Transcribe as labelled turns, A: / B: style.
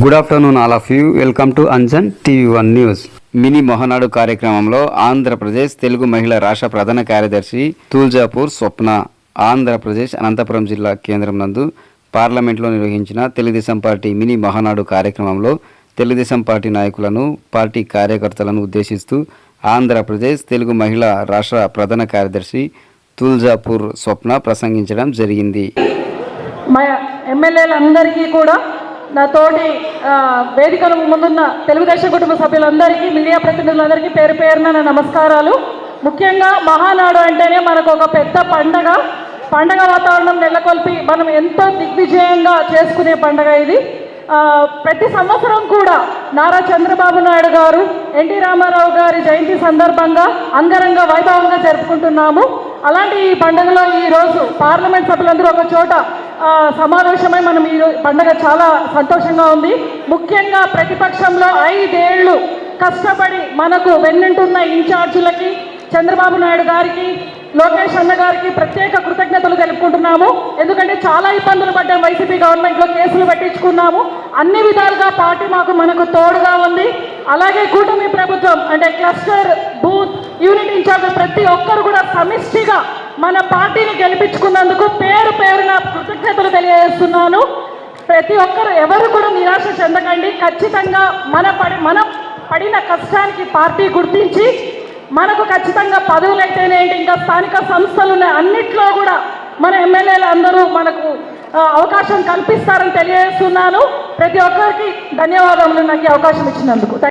A: Good afternoon all of you welcome to Anjan TV one news mini Mahanadu కార్యక్రమంలో ఆంధ్రప్రదేశ్ తెలుగు మహిళా రాష్ట్ర ప్రధాన కార్యదర్శి తూల్జాపూర్ స్వప్న ఆంధ్రప్రదేశ్ అనంతపురం జిల్లా కేంద్రం నందు పార్లమెంట్లో నిర్వహించిన తెలుగుదేశం పార్టీ మినీ మహానాడు కార్యక్రమంలో తెలుగుదేశం పార్టీ నాయకులను పార్టీ కార్యకర్తలను ఉద్దేశిస్తూ ఆంధ్రప్రదేశ్ తెలుగు మహిళా రాష్ట్ర ప్రధాన కార్యదర్శి తుల్జాపూర్ స్వప్న ప్రసంగించడం జరిగింది.
B: మా ఎమ్మెల్యేలందరికీ కూడా నా తోటి ఆ, వేదికల ముందున్న తెలుగుదేశం కుటుంబ సభ్యులందరికీ మీడియా ప్రతినిధులందరికీ పేరు పేరున నా నమస్కారాలు. ముఖ్యంగా మహానాడు అంటేనే మనకు ఒక పెద్ద పండగ. పండగ వాతావరణం నెలకొల్పి మనం ఎంతో దిగ్విజయంగా చేసుకునే పండగ ఇది. ప్రతి సంవత్సరం కూడా నారా చంద్రబాబు నాయుడు గారు ఎన్టీ రామారావు గారి జయంతి సందర్భంగా అంగరంగ వైభవంగా జరుపుకుంటున్నాము. అలాంటి ఈ పండుగలో ఈరోజు పార్లమెంట్ సభ్యులందరూ ఒక చోట సమావేశమై మనం ఈ పండగ చాలా సంతోషంగా ఉంది. ముఖ్యంగా ప్రతిపక్షంలో ఐదేళ్ళు కష్టపడి మనకు వెన్నంటున్న ఇన్ఛార్జీలకి చంద్రబాబు నాయుడు గారికి లోకేష్ అన్న గారికి ప్రత్యేక కృతజ్ఞతలు తెలుపుకుంటున్నాము. ఎందుకంటే చాలా ఇబ్బందులు పడ్డాం వైసీపీ గవర్నమెంట్లో కేసులు పెట్టించుకున్నాము. అన్ని విధాలుగా పార్టీ మాకు మనకు తోడుగా ఉంది. అలాగే కూటమి ప్రభుత్వం అంటే క్లస్టర్ బూత్ యూనిట్ ఇన్ఛార్జ్ ప్రతి ఒక్కరు కూడా సమిష్టిగా మన పార్టీని గెలిపించుకున్నందుకు పేరు పేరున కృతజ్ఞతలు తెలియజేస్తున్నాను. ప్రతి ఒక్కరు ఎవరు కూడా నిరాశ చెందకండి. ఖచ్చితంగా మన పడి మనం పడిన కష్టానికి పార్టీ గుర్తించి మనకు ఖచ్చితంగా పదవులు అయితేనేంటి ఇంకా స్థానిక సంస్థలు ఉన్నాయి. అన్నిట్లో కూడా మన ఎమ్మెల్యేలు అందరూ మనకు అవకాశం కల్పిస్తారని తెలియజేస్తున్నాను. ప్రతి ఒక్కరికి ధన్యవాదములు. నాకు అవకాశం ఇచ్చినందుకు.